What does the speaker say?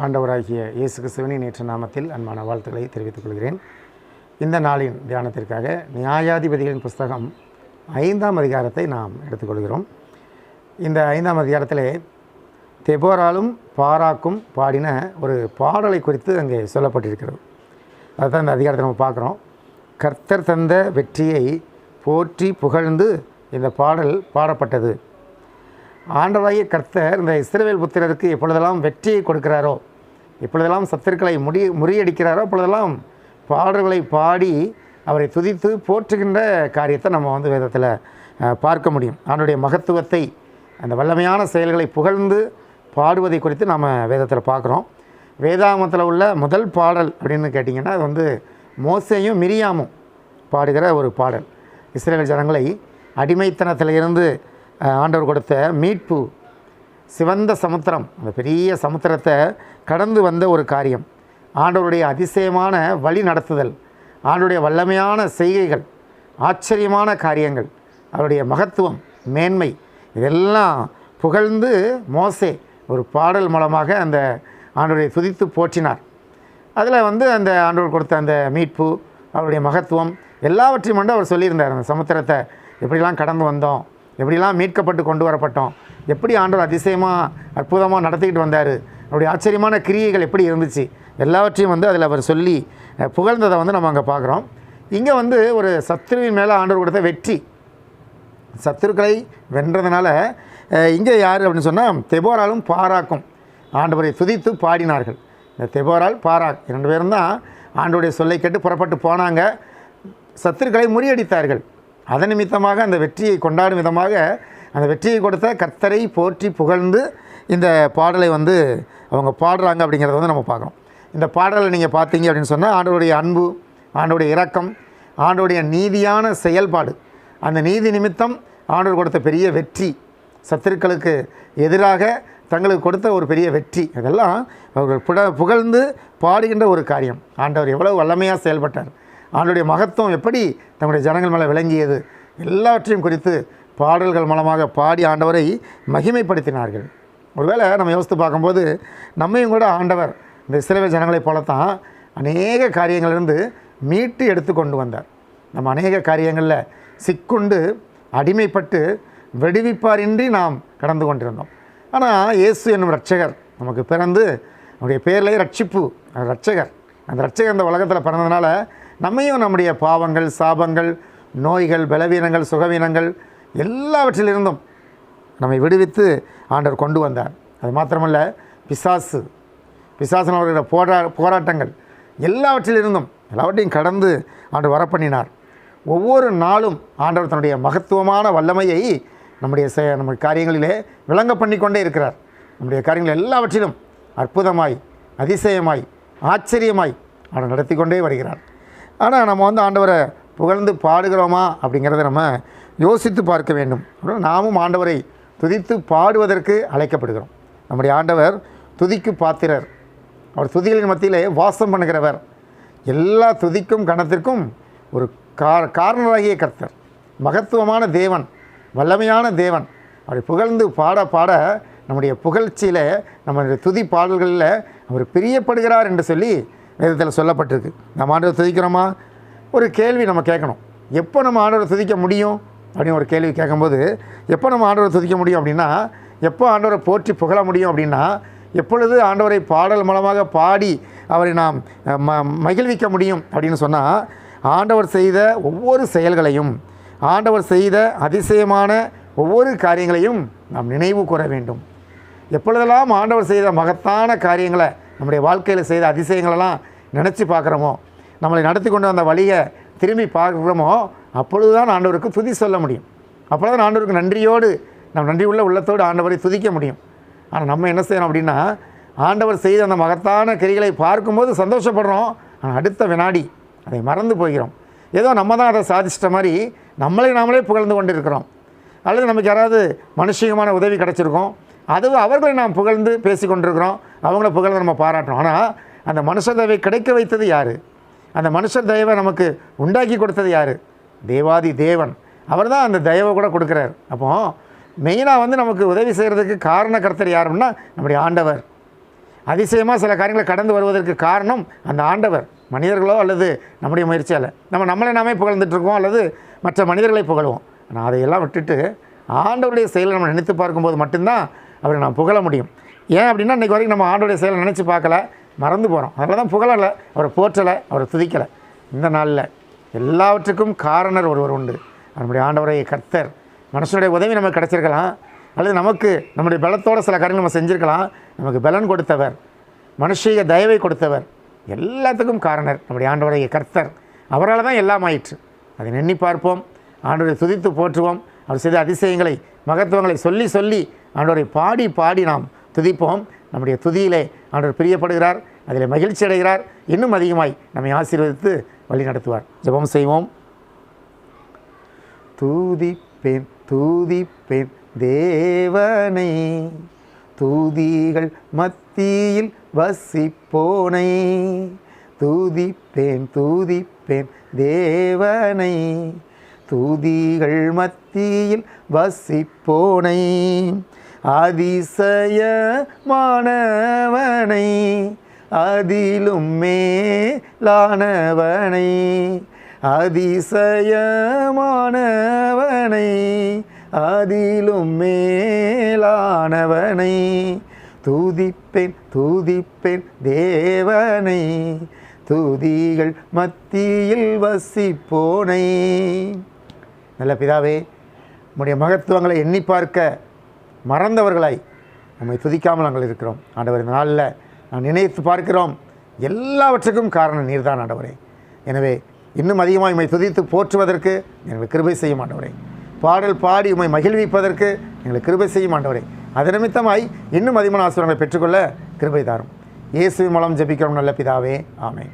ஆண்டவராகிய இயேசு கிறிஸ்துவின் நேற்று நாமத்தில் அன்பான வாழ்த்துக்களை தெரிவித்துக் கொள்கிறேன். இந்த நாளின் தியானத்திற்காக நியாயாதிபதிகளின் புஸ்தகம் ஐந்தாம் அதிகாரத்தை நாம் எடுத்துக்கொள்கிறோம். இந்த ஐந்தாம் அதிகாரத்திலே தெபோராலும் பாராக்கும் பாடின ஒரு பாடலை குறித்து அங்கே சொல்லப்பட்டிருக்கிறது. அதுதான் இந்த அதிகாரத்தை நம்ம பார்க்குறோம். கர்த்தர் தந்த வெற்றியை போற்றி புகழ்ந்து இந்த பாடல் பாடப்பட்டது. ஆண்டவராகிய கர்த்தர் இந்த இஸ்ரவேல் புத்திரருக்கு எப்பொழுதெல்லாம் வெற்றியை கொடுக்கிறாரோ எப்பொழுதெல்லாம் சத்துருக்களை முடி முறியடிக்கிறாரோ அப்பொழுதெல்லாம் பாடல்களை பாடி அவரை துதித்து போற்றுகின்ற காரியத்தை நம்ம வந்து வேதத்தில் பார்க்க முடியும். அவனுடைய மகத்துவத்தை அந்த வல்லமையான செயல்களை புகழ்ந்து பாடுவதை குறித்து நம்ம வேதத்தில் பார்க்குறோம். வேதாமத்தில் உள்ள முதல் பாடல் அப்படின்னு கேட்டிங்கன்னா அது வந்து மோசையும் மிரியாமும் பாடுகிற ஒரு பாடல். இஸ்ரேல் ஜனங்களை அடிமைத்தனத்திலிருந்து இருந்து ஆண்டவர் கொடுத்த மீட்பு சிவந்த சமுத்திரம் அந்த பெரிய சமுத்திரத்தை கடந்து வந்த ஒரு காரியம். ஆண்டவருடைய அதிசயமான வழி நடத்துதல் ஆண்டவருடைய வல்லமையான செய்கைகள் ஆச்சரியமான காரியங்கள் அவருடைய மகத்துவம் மேன்மை இதெல்லாம் புகழ்ந்து மோசே ஒரு பாடல் மூலமாக அந்த ஆண்டோடைய துதித்து போற்றினார். அதில் வந்து அந்த ஆண்டவர் கொடுத்த அந்த மீட்பு அவருடைய மகத்துவம் எல்லாவற்றையும் வந்து அவர் சொல்லியிருந்தார். அந்த சமுத்திரத்தை எப்படிலாம் கடந்து வந்தோம் எப்படிலாம் மீட்கப்பட்டு கொண்டு வரப்பட்டோம்? எப்படி ஆண்டவர் அதிசயமாக அற்புதமாக நடத்திக்கிட்டு வந்தார்? அவருடைய ஆச்சரியமான கிரியைகள் எப்படி இருந்துச்சு? எல்லாவற்றையும் வந்து அதில் அவர் சொல்லி புகழ்ந்ததை வந்து நம்ம அங்கே பார்க்குறோம். இங்கே வந்து ஒரு சத்ருவின் மேலே ஆண்டவர் கொடுத்த வெற்றி. சத்துருக்களை வென்றதுனால இங்கே யார் அப்படின்னு சொன்னால் தெபோராலும் பாராக்கும். ஆண்டவரை துதித்து பாடினார்கள். இந்த தெபோரால் பாராக் இரண்டு பேரும் தான் ஆண்டவருடைய சொல்லை கேட்டு புறப்பட்டு போனாங்க. சத்துருக்களை முறியடித்தார்கள். அதன் நிமித்தமாக அந்த வெற்றியை கொண்டாடும் விதமாக அந்த வெற்றியை கொடுத்த கர்த்தரை போற்றி புகழ்ந்து இந்த பாடலை வந்து அவங்க பாடுறாங்க அப்படிங்கிறத வந்து நம்ம பார்க்குறோம் இந்த பாடலை நீங்கள் பார்த்தீங்க அப்படின்னு சொன்னால் ஆண்டவருடைய அன்பு ஆண்டோடைய இரக்கம் ஆண்டோடைய நீதியான செயல்பாடு. அந்த நீதி நிமித்தம் ஆண்டவர் கொடுத்த பெரிய வெற்றி. சத்துருக்களுக்கு எதிராக தங்களுக்கு கொடுத்த ஒரு பெரிய வெற்றி. இதெல்லாம் அவர்கள் புட புகழ்ந்து பாடுகின்ற ஒரு காரியம். ஆண்டவர் எவ்வளவு வல்லமையாக செயல்பட்டார். ஆண்டுடைய மகத்துவம் எப்படி தங்களுடைய ஜனங்கள் மேலே விளங்கியது எல்லாவற்றையும் குறித்து பாடல்கள் மூலமாக பாடி ஆண்டவரை மகிமைப்படுத்தினார்கள். ஒருவேளை நம்ம யோசித்து பார்க்கும்போது நம்மையும் கூட ஆண்டவர் இந்த இஸ்ரேல் ஜனங்களைப் போலத்தான் அநேக காரியங்களிலிருந்து மீட்டு எடுத்து கொண்டு வந்தார். நம்ம அநேக காரியங்களில் சிக்குண்டு அடிமைப்பட்டு வெடிவிப்பாரின்றி நாம் கடந்து கொண்டிருந்தோம். ஆனால் இயேசு என்னும் ரட்சகர் நமக்கு பிறந்து அவருடைய பேர்லேயே ரட்சிப்பு ரட்சகர். அந்த ரட்சகர் அந்த உலகத்தில் பிறந்ததுனால நம்மையும் நம்முடைய பாவங்கள் சாபங்கள் நோய்கள் பலவீனங்கள் சுகவீனங்கள் எல்லாவற்றிலிருந்தும் நம்மை விடுவித்து ஆண்டவர் கொண்டு வந்தார். அது மாத்திரமல்ல பிசாசு பிசாசன் அவர்களுடைய போரா போராட்டங்கள் எல்லாவற்றிலிருந்தும் எல்லாவற்றையும் கடந்து ஆண்டவர் வரப்பண்ணினார். ஒவ்வொரு நாளும் ஆண்டவர் தன்னுடைய மகத்துவமான வல்லமையை நம்முடைய செ நம்முடைய காரியங்களிலே விளங்க பண்ணி கொண்டே இருக்கிறார். நம்முடைய காரியங்கள் எல்லாவற்றிலும் அற்புதமாய் அதிசயமாய் ஆச்சரியமாய் ஆண்டு நடத்தி கொண்டே வருகிறார். ஆனால் நம்ம வந்து ஆண்டவரை புகழ்ந்து பாடுகிறோமா அப்படிங்கிறத நம்ம யோசித்து பார்க்க வேண்டும். நாமும் ஆண்டவரை துதித்து பாடுவதற்கு அழைக்கப்படுகிறோம். நம்முடைய ஆண்டவர் துதிக்கு பாத்திரர். அவர் துதிகளின் மத்தியிலே வாசம் பண்ணுகிறவர். எல்லா துதிக்கும் கணத்திற்கும் ஒரு கா காரணராகிய கர்த்தர். மகத்துவமான தேவன் வல்லமையான தேவன். அவரை புகழ்ந்து பாட பாட நம்முடைய புகழ்ச்சியில் நம்முடைய துதி பாடல்களில் அவர் பிரியப்படுகிறார் என்று சொல்லி வேதத்தில் சொல்லப்பட்டிருக்கு. நம்ம ஆண்டவர் துதிக்கிறோமா? ஒரு கேள்வி நம்ம கேட்கணும். எப்போ நம்ம ஆண்டவரை துதிக்க முடியும்? அப்படின்னு ஒரு கேள்வி கேட்கும்போது எப்போ நம்ம ஆண்டவரை துதிக்க முடியும் அப்படின்னா எப்போ ஆண்டவரை போற்றி புகழ முடியும் அப்படின்னா எப்பொழுது ஆண்டவரை பாடல் மூலமாக பாடி அவரை நாம் ம மகிழ்விக்க முடியும் அப்படின்னு சொன்னால் ஆண்டவர் செய்த ஒவ்வொரு செயல்களையும் ஆண்டவர் செய்த அதிசயமான ஒவ்வொரு காரியங்களையும் நாம் நினைவு கூற வேண்டும். எப்பொழுதெல்லாம் ஆண்டவர் செய்த மகத்தான காரியங்களை நம்முடைய வாழ்க்கையில் செய்த அதிசயங்களெல்லாம் நினச்சி பார்க்குறோமோ நம்மளை நடத்தி கொண்டு வந்த வழியை திரும்பி பார்க்குறோமோ அப்பொழுது தான் ஆண்டவருக்கு துதி சொல்ல முடியும். அப்பொழுது தான் ஆண்டவருக்கு நன்றியோடு நம் நன்றி உள்ள உள்ளத்தோடு ஆண்டவரை துதிக்க முடியும். ஆனால் நம்ம என்ன செய்யணும் அப்படின்னா ஆண்டவர் செய்த அந்த மகத்தான கிரிகளை பார்க்கும்போது சந்தோஷப்படுறோம். ஆனால் அடுத்த வினாடி அதை மறந்து போகிறோம். ஏதோ நம்ம தான் அதை சாதிச்சிட்ட மாதிரி நம்மளை நாமளே புகழ்ந்து கொண்டு இருக்கிறோம் அல்லது நமக்கு யாராவது மனுஷிகமான உதவி கிடச்சிருக்கோம். அதுவும் அவர்களை நாம் புகழ்ந்து பேசி கொண்டிருக்கிறோம் அவங்கள புகழ்ந்து நம்ம பாராட்டுறோம். ஆனால் அந்த மனுஷ தயவை கிடைக்க வைத்தது யார்? அந்த மனுஷ தயவை நமக்கு உண்டாக்கி கொடுத்தது யார்? தேவாதி தேவன். அவர் தான் அந்த தயவை கூட கொடுக்குறார். அப்போது மெயினாக வந்து நமக்கு உதவி செய்கிறதுக்கு காரணக்கர்த்தர் அப்படின்னா நம்முடைய ஆண்டவர். அதிசயமாக சில காரியங்களை கடந்து வருவதற்கு காரணம் அந்த ஆண்டவர். மனிதர்களோ அல்லது நம்முடைய முயற்சியால் நம்ம நம்மளை நாமே புகழ்ந்துட்டுருக்கோம் அல்லது மற்ற மனிதர்களை புகழ்வோம். ஆனால் அதையெல்லாம் விட்டுட்டு ஆண்டவருடைய செயலை நம்ம நினைத்து பார்க்கும்போது மட்டும்தான் அவரை நாம் புகழ முடியும். ஏன் அப்படின்னா இன்றைக்கி வரைக்கும் நம்ம ஆண்டோடைய செயலை நினச்சி பார்க்கல மறந்து போகிறோம் அதனால தான் புகழலை அவரை போற்றலை அவரை துதிக்கலை. இந்த நாளில் எல்லாவற்றுக்கும் காரணர் ஒருவர் உண்டு. நம்முடைய ஆண்டவரைய கர்த்தர். மனுஷனுடைய உதவி நமக்கு கிடச்சிருக்கலாம். அல்லது நமக்கு நம்முடைய பலத்தோட சில காரியங்கள் நம்ம செஞ்சுருக்கலாம். நமக்கு பலன் கொடுத்தவர் மனுஷிய தயவை கொடுத்தவர் எல்லாத்துக்கும் காரணர் நம்முடைய ஆண்டவரைய கர்த்தர். அவரால் தான் எல்லாம் ஆயிற்று. அதை எண்ணி பார்ப்போம். ஆண்டவரை துதித்து போற்றுவோம். அவர் செய்த அதிசயங்களை மகத்துவங்களை சொல்லி சொல்லி ஆண்டவரை பாடி பாடி நாம் துதிப்போம். நம்முடைய துதியிலே ஆண்டவர் பிரியப்படுகிறார் அதில் மகிழ்ச்சி அடைகிறார் இன்னும் அதிகமாய் நம்மை ஆசீர்வதித்து வழி நடத்துவார். ஜெபம் செய்வோம். தூதிப்பேன் தூதிப்பேன் தேவனை தூதிகள் மத்தியில் வசிப்போனை. தூதிப்பேன் தூதிப்பேன் தேவனை தூதிகள் மத்தியில் வசிப்போனை அதிசயமானவனை அதிலும் மேலானவனை அதிசயமானவனை அதிலும் மேலானவனை. தூதிப்பேன் தூதிப்பேன் தேவனை துதிகள் மத்தியில் வசிப்போனை. நல்ல பிதாவே உம்முடைய மகத்துவங்களை எண்ணி பார்க்க மறந்தவர்களாய் நம்மை துதிக்காமல் நாங்கள் இருக்கிறோம். ஆண்டவர் இந்த நாளில் நான் நினைத்து பார்க்கிறோம். எல்லாவற்றுக்கும் காரணம் நீர்தான் ஆண்டவரே. எனவே இன்னும் அதிகமாக உண்மை துதித்து போற்றுவதற்கு எங்களுக்கு கிருபை செய்யும் ஆண்டவரே. பாடல் பாடி உம்மை மகிழ்விப்பதற்கு எங்களுக்கு கிருபை செய்யும் ஆண்டவரே. அது நிமித்தமாய் இன்னும் அதிகமான ஆசிரியர்களை பெற்றுக்கொள்ள கிருபை தாரும். இயேசுவின் மூலம் ஜெபிக்கிறோம் நல்ல பிதாவே. ஆமேன்.